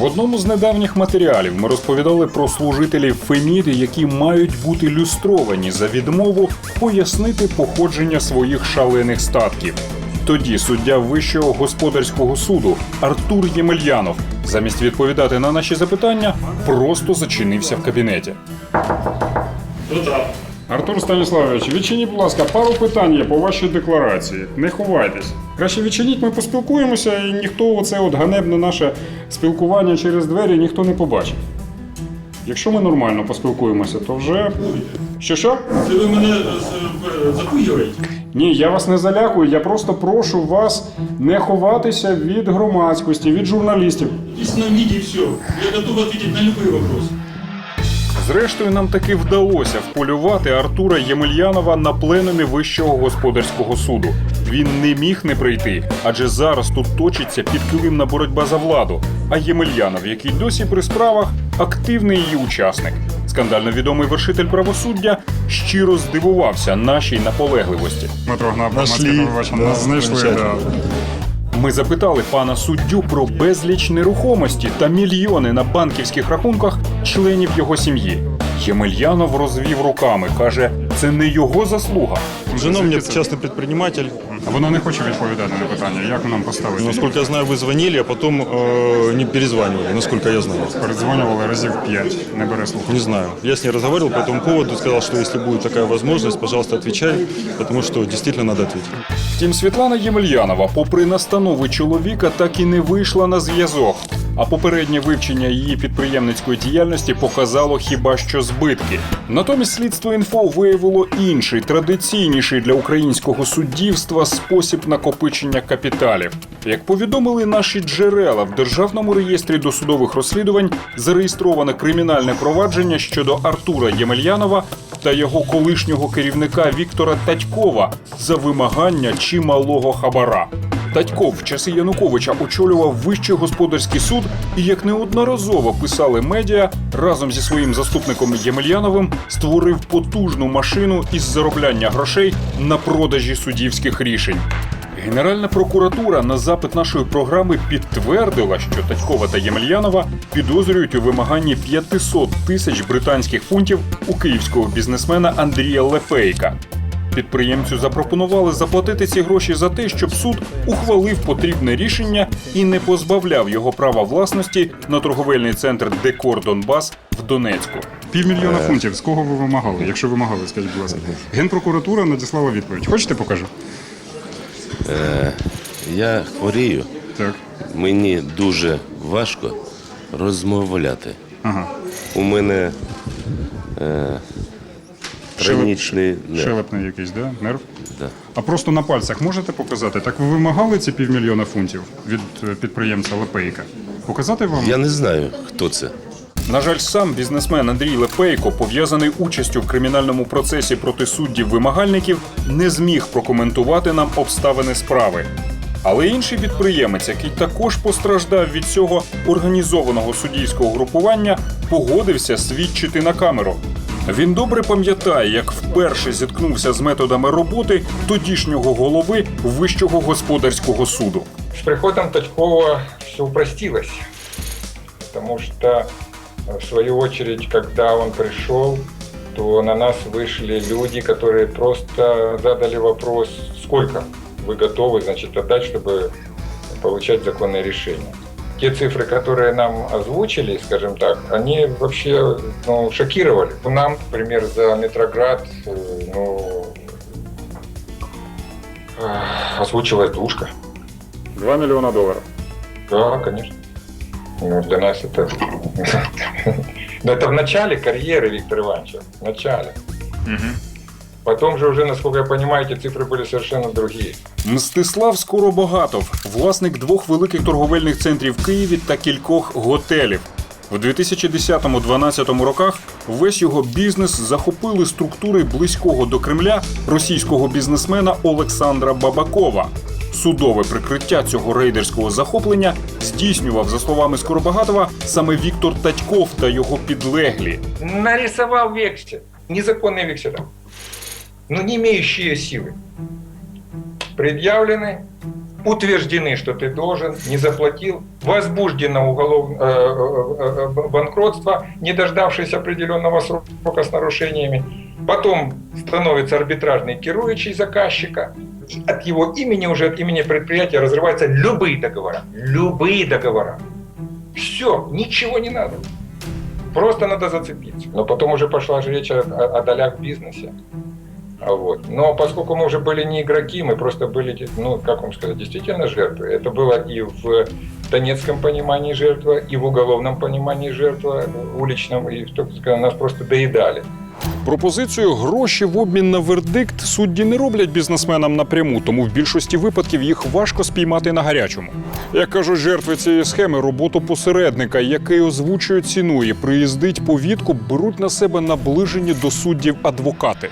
В одному з недавніх матеріалів ми розповідали про служителів Феміди, які мають бути люстровані за відмову пояснити походження своїх шалених статків. Тоді суддя Вищого господарського суду Артур Ємельянов, замість відповідати на наші запитання, просто зачинився в кабінеті. Артур Станіславович, відчиніть, будь ласка, пару питань є по вашій декларації. Не ховайтесь. Краще відчиніть, ми поспілкуємося, і ніхто оце от ганебне наше спілкування через двері ніхто не побачить. Якщо ми нормально поспілкуємося, то вже. Що що? Це ви мене е. Ні, я вас не залякую, я просто прошу вас не ховатися від громадськості, від журналістів. В письменном все. Я готов ответить на любые вопросы. Зрештою, нам таки вдалося вполювати Артура Ємельянова на пленумі Вищого господарського суду. Він не міг не прийти, адже зараз тут точиться підкилимна боротьба за владу. А Ємельянов, який досі при справах, активний її учасник. Скандально відомий вершитель правосуддя щиро здивувався нашій наполегливості. Дмитро Гнаб, Нашли. Да. Ми запитали пана суддю про безліч нерухомості та мільйони на банківських рахунках членів його сім'ї. Ємельянов розвів руками, каже, це не його заслуга. Жена у меня частный предприниматель. А вона не хоче відповідати на питання, як нам поставити. Насколько я знаю, вы звонили, а потом э, не перезванивали, насколько я знаю. передзвонювали разів п'ять, не бере слуху. Не знаю. Я с ней разговаривал по этому поводу, сказал, что если будет такая возможность, пожалуйста, отвечай, потому что действительно надо ответить. Втім, Світлана Ємельянова, попри настанови чоловіка, так і не вийшла на зв'язок. А попереднє вивчення її підприємницької діяльності показало хіба що збитки. Натомість слідство інфо виявило інший, традиційніший для українського суддівства спосіб накопичення капіталів. Як повідомили наші джерела в державному реєстрі досудових розслідувань, зареєстроване кримінальне провадження щодо Артура Ємельянова та його колишнього керівника Віктора Татькова за вимагання чималого хабара. Татьков в часи Януковича очолював Вищий господарський суд і, як неодноразово писали медіа, разом зі своїм заступником Ємельяновим створив потужну машину із заробляння грошей на продажі суддівських рішень. Генеральна прокуратура на запит нашої програми підтвердила, що Татькова та Ємельянова підозрюють у вимаганні 500 тисяч британських фунтів у київського бізнесмена Андрія Лепейка. Підприємцю запропонували заплатити ці гроші за те, щоб суд ухвалив потрібне рішення і не позбавляв його права власності на торговельний центр Декор Донбас в Донецьку. Півмільйона фунтів. З кого ви вимагали? Якщо вимагали, скажіть, будь ласка. Генпрокуратура надіслала відповідь. Хочете покажу? Я хворію, Так. мені дуже важко розмовляти. Ага. У мене е, нерв. Шелепний якийсь, да? Нерв? Да. А просто на пальцях можете показати? Так ви вимагали ці півмільйона фунтів від е, підприємця Лепейка? Показати вам? Я не знаю, хто це. На жаль, сам бізнесмен Андрій Лепейко, пов'язаний участю в кримінальному процесі проти суддів вимагальників, не зміг прокоментувати нам обставини справи. Але інший підприємець, який також постраждав від цього організованого суддівського групування, погодився свідчити на камеру. Він добре пам'ятає, як вперше зіткнувся з методами роботи тодішнього голови Вищого господарського суду. С приходом Татькова все упростилось, потому что, э, в свою очередь, когда он пришел, то на нас вышли люди, которые просто задали вопрос, сколько вы готовы, значит, отдать, чтобы получать законные решения. Те цифры, которые нам озвучили, скажем так, они вообще ну, шокировали. Нам, например, за Метроград э, ну, э, озвучилась двушка. 2 мільйона доларів. Да, конечно. Ну, для нас это... Но это в начале карьеры Виктора Ивановича. В начале. Потом же уже, насколько я понимаю, эти цифры были совершенно другие. Мстислав Скоробогатов, власник двох великих торговельних центрів в Києві та кількох готелів. В 2010-2012 роках весь його бізнес захопили структури близького до Кремля російського бізнесмена Олександра Бабакова. Судове прикриття цього рейдерського захоплення здійснював, за словами Скоробогатова, саме Віктор Татьков та його підлеглі. Нарисовал вексель. Незаконные векселя. Но не имеющие силы. Предъявлены утверждены, что ты должен, не заплатил, возбуждено уголовное банкротство, не дождавшись определенного срока с нарушениями. Потом становится арбитражный керующий заказчика. От его имени, уже от имени предприятия разрываются любые договора. Любые договора. Все, ничего не надо. Просто надо зацепиться. Но потом уже пошла же речь о- о долях в бизнесе. А Вот. Но поскольку мы уже были не игроки, мы просто были, ну, как вам сказать, действительно жертвы. Это было и в донецком понимании жертва, и в уголовном понимании жертва, в уличном, и в том, сказать, нас просто доедали. Пропозицію гроші в обмін на вердикт судді не роблять бізнесменам напряму, тому в більшості випадків їх важко спіймати на гарячому. Як кажуть жертви цієї схеми, роботу посередника, який озвучує ціну і приїздить повідку, беруть на себе наближені до суддів адвокати.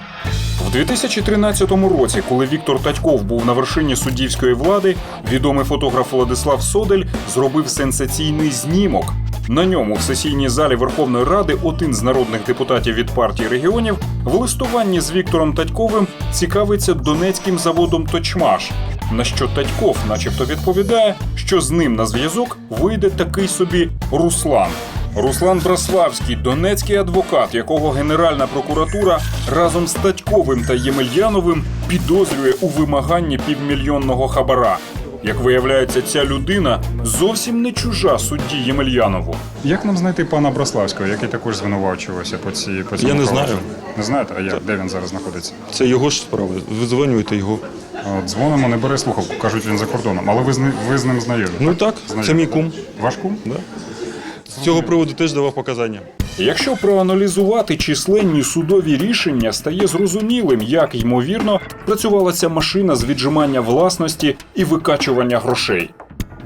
В 2013 році, коли Віктор Татьков був на вершині суддівської влади, відомий фотограф Владислав Содель зробив сенсаційний знімок. На ньому в сесійній залі Верховної Ради один з народних депутатів від партії регіонів в листуванні з Віктором Татьковим цікавиться донецьким заводом Точмаш. На що Татьков, начебто, відповідає, що з ним на зв'язок вийде такий собі Руслан. Руслан Браславський, донецький адвокат, якого Генеральна прокуратура разом з Татьковим та Ємельяновим підозрює у вимаганні півмільйонного хабара. Як виявляється, ця людина зовсім не чужа судді Ємельянову. Як нам знайти пана Браславського, який також звинувачувався по цій по цьому Я не знаю. Не знаєте, а як? Де він зараз знаходиться? Це його ж справа. Визвонюєте його. От, дзвонимо, не бере слухавку, кажуть, він за кордоном. Але ви з, ни- ви з ним знайомі. Ну так, Знайомі. це мій кум. Ваш кум? Да. З цього приводу теж давав показання. Якщо проаналізувати численні судові рішення, стає зрозумілим, як ймовірно працювала ця машина з віджимання власності і викачування грошей.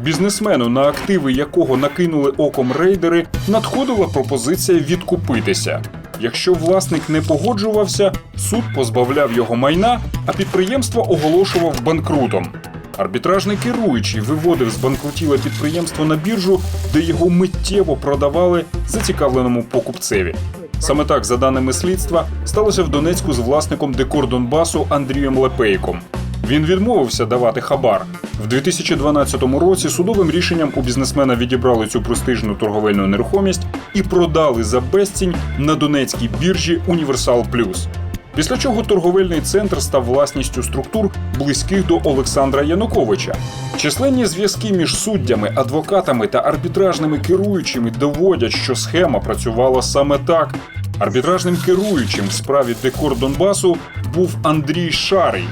Бізнесмену, на активи якого накинули оком рейдери, надходила пропозиція відкупитися. Якщо власник не погоджувався, суд позбавляв його майна, а підприємство оголошував банкрутом. Арбітражний керуючий виводив збанкрутіле підприємство на біржу, де його миттєво продавали зацікавленому покупцеві. Саме так, за даними слідства, сталося в Донецьку з власником Декор Донбасу Андрієм Лепейком. Він відмовився давати хабар. В 2012 році судовим рішенням у бізнесмена відібрали цю престижну торговельну нерухомість і продали за безцінь на донецькій біржі Універсал Плюс. Після чого торговельний центр став власністю структур близьких до Олександра Януковича. Численні зв'язки між суддями, адвокатами та арбітражними керуючими доводять, що схема працювала саме так. Арбітражним керуючим в справі декор Донбасу був Андрій Шарий.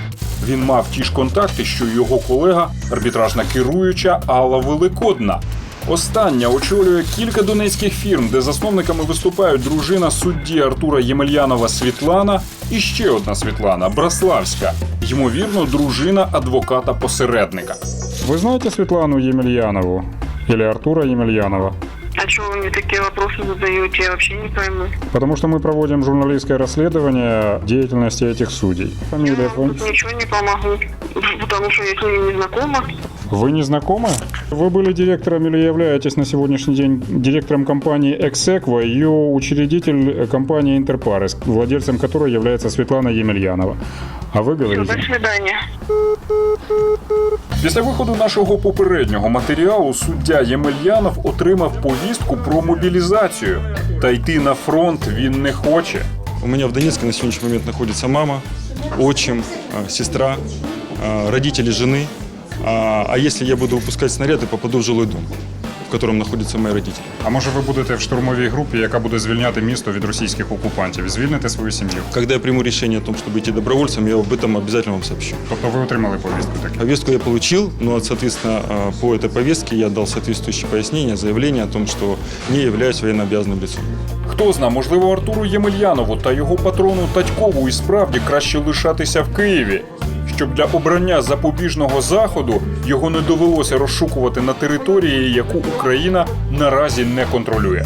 Він мав ті ж контакти, що й його колега, арбітражна керуюча Алла Великодна. Остання очолює кілька донецьких фірм, де засновниками виступають дружина судді Артура Ємельянова Світлана і ще одна Світлана Браславська, ймовірно, дружина адвоката-посередника. Ви знаєте Світлану Ємельянову? Или Артура Емельянова? А что вы мне такие вопросы задаете? Я вообще не пойму. Потому что мы проводим журналистское расследование деятельности этих судей. Фамилия, Я вам фам- тут ничего не помогу, потому что я с ними не знакома. Вы не знакомы? Вы были директором или являетесь на сегодняшний день директором компании «Эксеква», ее учредитель э, компании «Интерпарес», владельцем которой является Светлана Емельянова. А вы Всё, говорите... до свидания. Після виходу нашого попереднього матеріалу суддя Ємельянов отримав повістку про мобілізацію. Та йти на фронт він не хоче. У меня в Донецке на сегодняшний момент находится мама, отчим, э, сестра, э, родители жены. А а если я буду выпускать снаряды, попаду в жилой дом, в котором находятся мои родители. А може ви будете в штурмовій групі, яка буде звільняти місто від російських окупантів? Звільните свою сім'ю. Когда я приму решение о том, чтобы идти добровольцем, я об этом обязательно вам сообщу. Тобто ви отримали повістку таку? Повестку я получил, но, соответственно, э, по этой повестке я дал соответствующие пояснения, заявление о том, что не являюсь военнообязанным лицом. Хто зна, можливо, Артуру Ємельянову та його патрону Татькову і справді краще лишатися в Києві, щоб для обрання запобіжного заходу його не довелося розшукувати на території, яку Україна наразі не контролює.